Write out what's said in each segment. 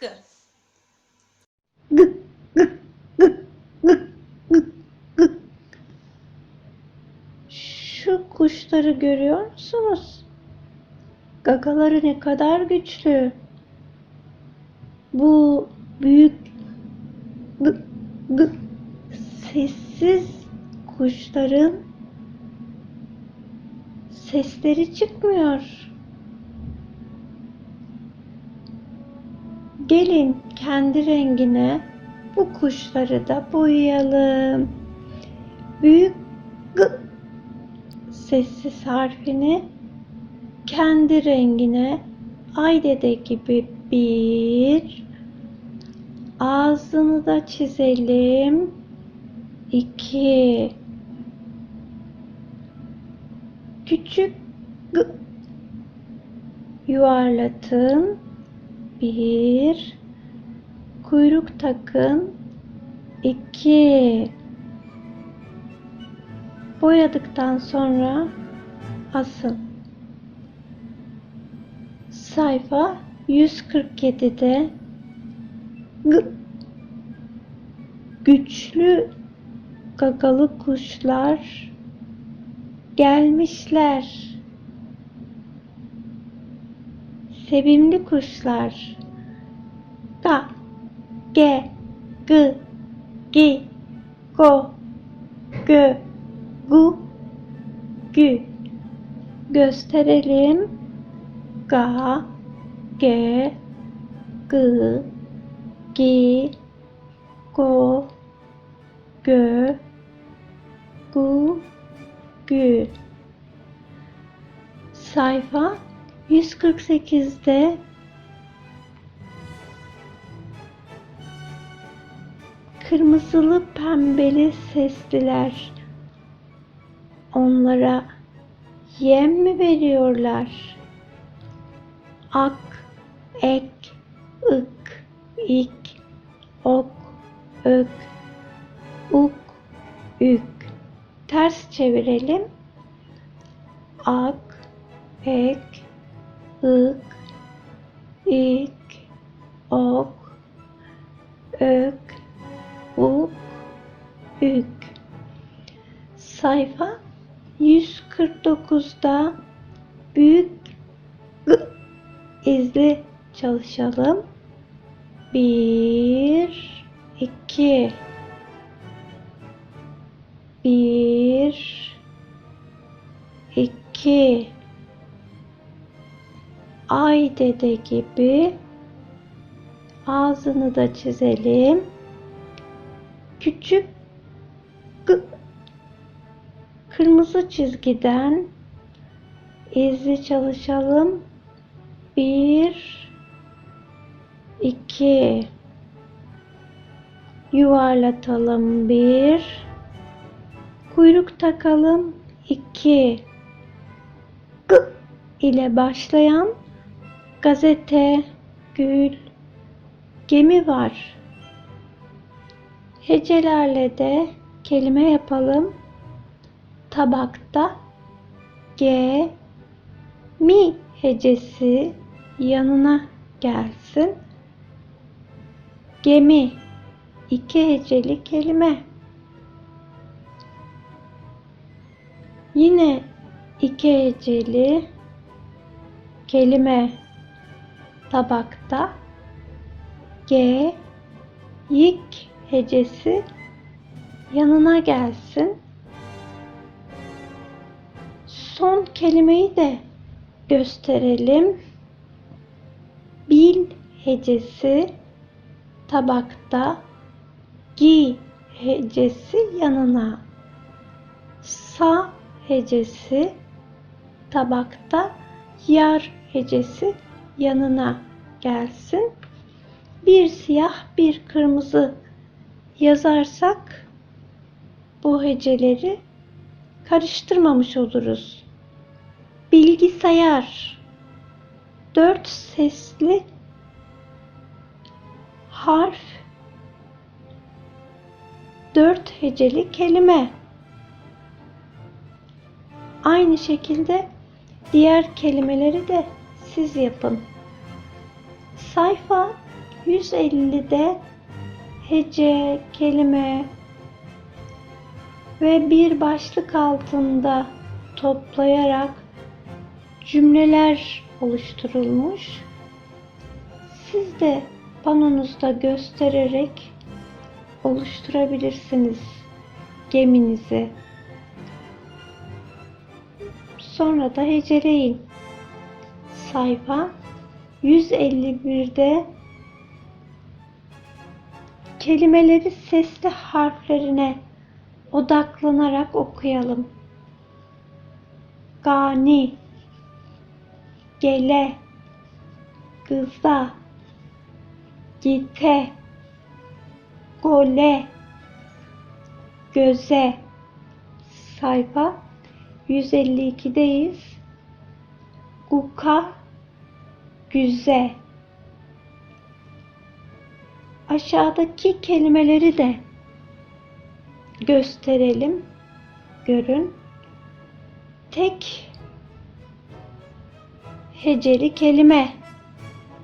G. Şu kuşları görüyor musunuz? Gagaları ne kadar güçlü. Bu büyük gı- gı- sessiz kuşların sesleri çıkmıyor. Gelin kendi rengine bu kuşları da boyayalım. Büyük gı sessiz harfini kendi rengine Aydede gibi bir ağzını da çizelim. İki küçük g yuvarlatın. Bir kuyruk takın. İki boyadıktan sonra asın. Sayfa 147'de g- güçlü gagalı kuşlar gelmişler. Sevimli kuşlar. Ga, ge, gı, gi, go, gö, gu, gü. Gösterelim. Ga, ge, gı, gi, go, gö, gu, gü. Sayfa 148'de kırmızılı pembeli sesliler onlara yem mi veriyorlar? Ak, ek, ık, ik, ok, ök, uk, ük. Ters çevirelim. Ak, ek, ık, ik, ok, ök, uk, ük. Sayfa 149'da büyük gı izli çalışalım. Bir, iki, bir, iki, ay dede gibi ağzını da çizelim. Küçük kırmızı çizgiden izli çalışalım. Bir, iki, yuvarlatalım. Bir, kuyruk takalım. İki, gı ile başlayan gazete, gül, gemi var. Hecelerle de kelime yapalım. Tabakta G mi hecesi yanına gelsin. Gemi iki heceli kelime. Yine iki heceli kelime tabakta G yik hecesi yanına gelsin. Son kelimeyi de gösterelim. Bil hecesi tabakta gi hecesi yanına. Sa hecesi tabakta yar hecesi yanına gelsin. Bir siyah bir kırmızı yazarsak bu heceleri karıştırmamış oluruz. Bilgisayar dört sesli harf dört heceli kelime. Aynı şekilde diğer kelimeleri de siz yapın. Sayfa 150'de hece, kelime ve bir başlık altında toplayarak cümleler oluşturulmuş. Siz de panonuzda göstererek oluşturabilirsiniz geminizi. Sonra da heceleyin. Sayfa 151'de kelimeleri sesli harflerine odaklanarak okuyalım. Gani, gele, kıza, gite, gole, göze. Sayfa 152'deyiz. Guka, güze. Aşağıdaki kelimeleri de gösterelim. Görün. Tek heceli kelime.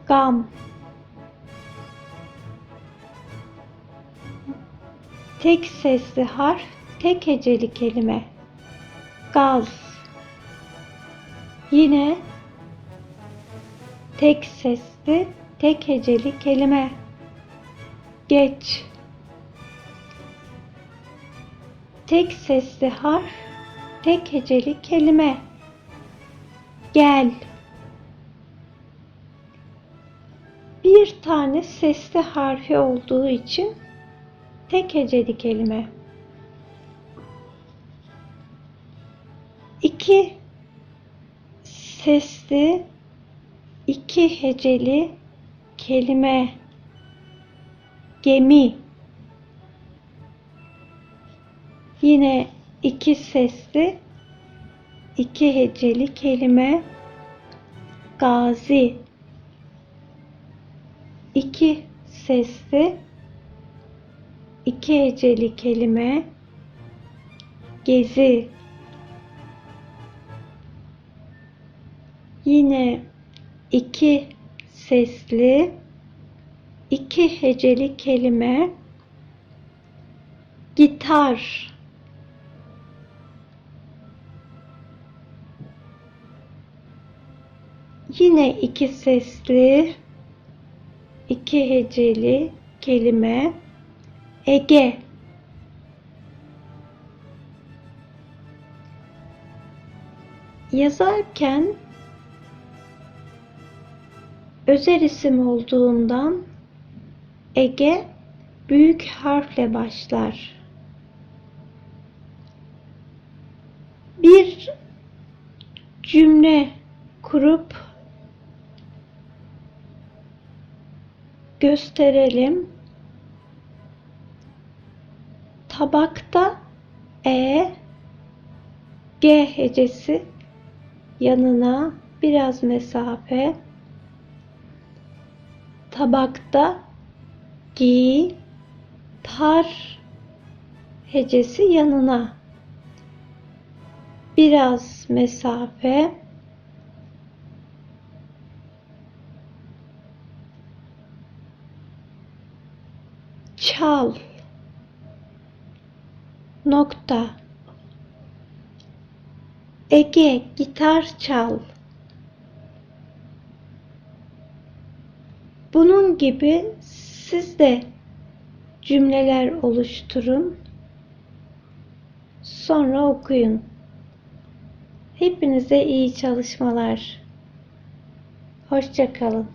Gam. Tek sesli harf, tek heceli kelime. Gaz. Yine tek sesli, tek heceli kelime. Geç. Tek sesli harf, tek heceli kelime. Gel. Bir tane sesli harfi olduğu için tek heceli kelime. İki sesli, iki heceli kelime. Gemi. Yine iki sesli, iki heceli kelime. Gazi. İki sesli, iki heceli kelime. Gezi. Yine iki sesli, iki heceli kelime. Gitar. Yine iki sesli, iki heceli kelime. Ege. Yazarken özel isim olduğundan Ege büyük harfle başlar. Bir cümle kurup gösterelim. Tabakta E G hecesi yanına biraz mesafe tabakta gi tar hecesi yanına. Biraz mesafe. Çal. Nokta. Ege gitar çal Bunun gibi siz de cümleler oluşturun. Sonra okuyun. Hepinize iyi çalışmalar. Hoşçakalın.